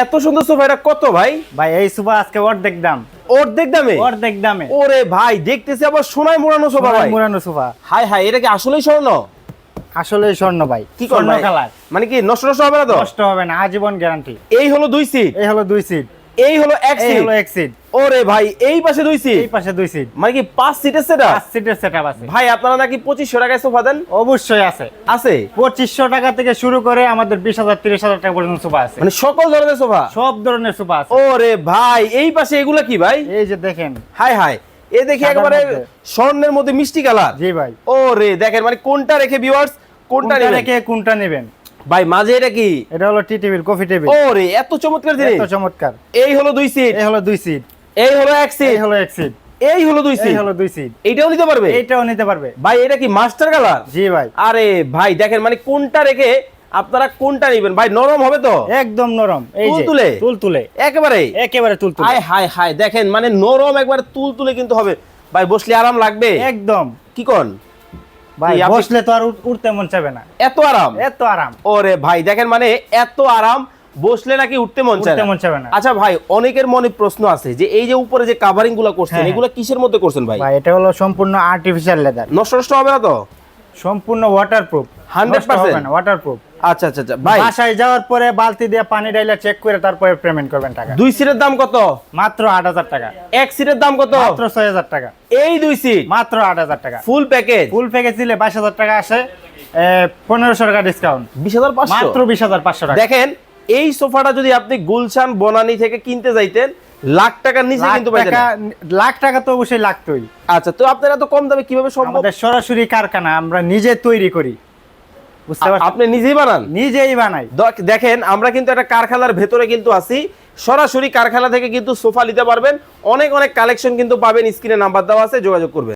এত সুন্দর সোফা এটা কত ভাই? ভাই এই সোফা আজকে অর্ধেক দাম। অর্ধেক দামে? অর্ধেক দামে। ওরে ভাই দেখতেছি আবার সোনায় মোড়ানো সোফা ভাই। মোড়ানো সোফা। হাই হাই এটা কি আসলেই স্বর্ণ? আসলে স্বর্ণ ভাই। কি স্বর্ণ? কালার। মানে কি নষ্ট নষ্ট হবে না তো? নষ্ট হবে না আজীবন গ্যারান্টি এই হলো দুই সিট এই হলো দুই সিট এই হলো এক এই সিট হলো এক সিট ওরে ভাই এই পাশে দুই সিট এই পাশে দুই সিট মানে কি পাঁচ সিটের সেটা পাঁচ সিটের সেটআপ আছে। ভাই আপনারা নাকি পঁচিশশো টাকায় সোফা দেন? অবশ্যই আছে। আছে? পঁচিশশো টাকা থেকে শুরু করে আমাদের বিশ হাজার তিরিশ হাজার টাকা পর্যন্ত সোফা আছে। মানে সকল ধরনের সোফা? সব ধরনের সোফা আছে। ওরে ভাই এই পাশে এগুলা কি ভাই? এই যে দেখেন। High high. এ দেখি একেবারে। স্বর্ণের মধ্যে মিষ্টি কালার। জি ভাই। ও রে দেখেন মানে কোনটা রেখে ভিউয়ার্স কোনটা কোনটা রেখে কোনটা নেবেন? ভাই মাঝে এটা কি? এটা হলো টি টেবিল কফি টেবিল। ও রে এত চমৎকার জিনিস। এত চমৎকার। এই হলো দুই সিট এই হলো দুই সিট এই হলো এক সিট এই হলো এক সিট এই হলো দুই সিট এই হলো দুই সিট এইটাও নিতে পারবে? এইটাও নিতে পারবে। ভাই এটা কি মাস্টার কালার জি ভাই। আরে ভাই দেখেন মানে কোনটা রেখে আপনারা কোনটা নেবেন? ভাই নরম হবে তো? একদম নরম। এই যে তুলতুলে? তুল তুলে একেবারে? একেবারে তুলতুলে। হাই হাই হাই দেখেন মানে নরম একবারে তুলতুলে কিন্তু হবে। ভাই বসলে আরাম লাগবে? একদম। কি কোন? ভাই বসলে তো আর উঠতে মন চাবে না। এত আরাম? এত আরাম। ওরে ভাই দেখেন মানে এত আরাম বসলে নাকি উঠতে মন চায় মন চাবে না। আচ্ছা ভাই অনেকের মনে প্রশ্ন আছে যে এই যে উপরে যে কাভারিংগুলো করছেন হ্যাঁ। এগুলো কিসের মধ্যে করছেন ভাই? ভাই এটা হলো সম্পূর্ণ আর্টিফিশিয়াল লেদার নষ্ট নষ্ট হবে না তো? সম্পূর্ণ ওয়াটারপ্রুফ 100% ওয়াটারপ্রুফ আচ্ছা আচ্ছা আচ্ছা ভাই। বাসায় যাওয়ার পরে বালতি দিয়ে পানি ডাইলা চেক করে তারপরে পেমেন্ট করবেন টাকা। দুই সিটের দাম কত? মাত্র আট হাজার টাকা। এক সিটের দাম কত? মাত্র ছয় হাজার টাকা। এই দুই সিট? মাত্র আট হাজার টাকা। ফুল প্যাকেজ ফুল প্যাকেজ দিলে বাইশ হাজার টাকা আসে। পনেরোশো টাকা ডিসকাউন্ট বিশ হাজার পাঁচশো? মাত্র বিশ হাজার পাঁচশো টাকা। দেখেন এই সোফাটা যদি আপনি গুলশান বনানি থেকে কিনতে যাইতেন লাখ টাকার নিচে কিন্তু টাকা লাখ টাকা তো অবশ্যই লাগতোই। আচ্ছা তো আপনারা তো কম দামে কীভাবে সম্ভব? সরাসরি কারখানা আমরা নিজে তৈরি করি। বুঝতে পারছেন? আপনি নিজেই বানান? নিজেই বানাই। দেখেন আমরা কিন্তু একটা কারখানার ভেতরে কিন্তু আছি। সরাসরি কারখানা থেকে কিন্তু সোফা নিতে পারবেন। অনেক অনেক কালেকশন কিন্তু পাবেন। স্ক্রিনে নাম্বার দেওয়া আছে যোগাযোগ করবেন।